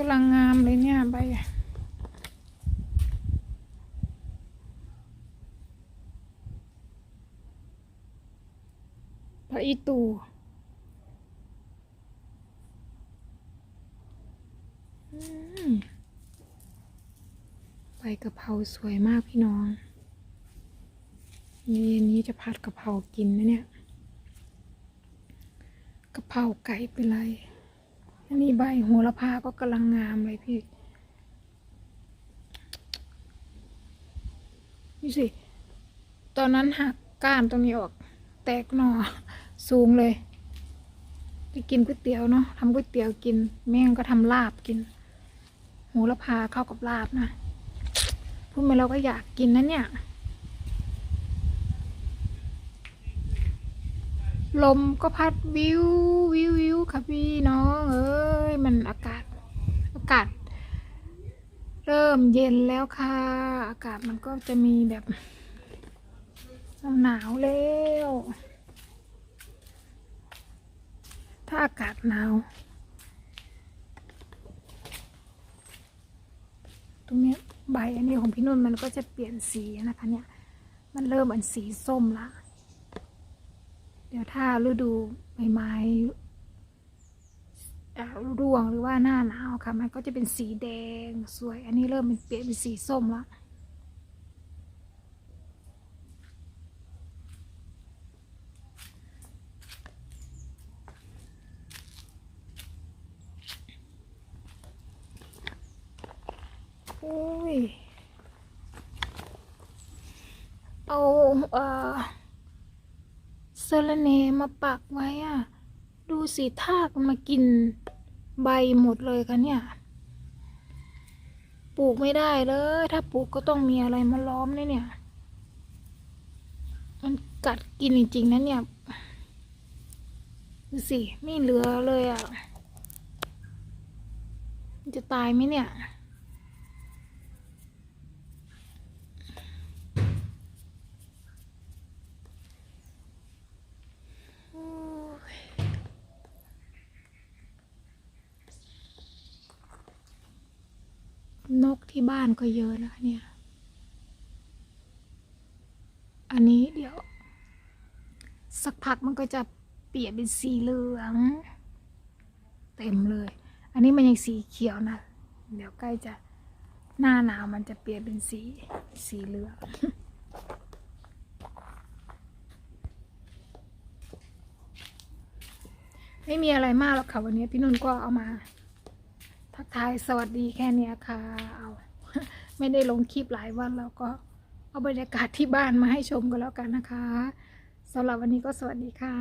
กำลังงามเลยเนี่ยใบพระอีตูอืมใบกะเพราสวยมากพี่น้องนี่นี้จะผัดกะเพรากินนะเนี่ยกะเพราไก่ไปเลย อันนี้ใบโหระพาก็กำลังงามเลยพี่ นี่สิ ตอนนั้นหักก้านตรงนี้ออก แตกหนอสูงเลยไปกินก๋วยเตี๋ยวเนาะทำก๋วยเตี๋ยวกิน แม่งก็ทำลาบกินโหระพาเข้ากับลาบนะพูดมาเราก็อยากกินนะเนี่ย ลมก็พัดวิววิววิว ค่ะพี่น้องเอ้ยมันอากาศอากาศ เริ่มเย็นแล้วค่ะ อากาศมันก็จะมีแบบหนาวแล้วถ้าอากาศหนาว ตรงนี้ใบอันนี้ของพี่นุ่นมันก็จะเปลี่ยนสีนะคะเนี่ย มันเริ่มอันสีส้มละ เดี๋ยวถ้าฤดูใบไม้ ร่วงหรือว่าหน้าหนาวค่ะ มันก็จะเป็นสีแดงสวย อันนี้เริ่มเป็นเปลี่ยนเป็นสีส้มแล้วโอ้ย เอาเออสะระเนมาปักไว้อะ ดูสิทากมากิน ใบหมดเลยค่ะเนี่ย ปลูกไม่ได้เลย ถ้าปลูกก็ต้องมีอะไรมาล้อมเนี่ยเนี่ยมันกัดกินจริงๆนะเนี่ยดูสิไม่เหลือเลยอะ จะตายไหมเนี่ย นกที่บ้านก็เยอะนะคะเนี่ย อันนี้เดี๋ยว สักพักมันก็จะเปลี่ยนเป็นสีเหลือง เต็มเลย อันนี้มันยังสีเขียวนะ เดี๋ยวใกล้จะหน้าหนาวมันจะเปลี่ยนเป็นสีสีเหลืองไม่มีอะไรมากหรอกค่ะวันนี้พี่นุ่นก็เอามา ทักทายสวัสดีแค่เนี้ยค่ะ เอาไม่ได้ลงคลิปหลายวันแล้วก็เอาบรรยากาศที่บ้านมาให้ชมกันแล้วกันนะคะสำหรับวันนี้ก็สวัสดีค่ะ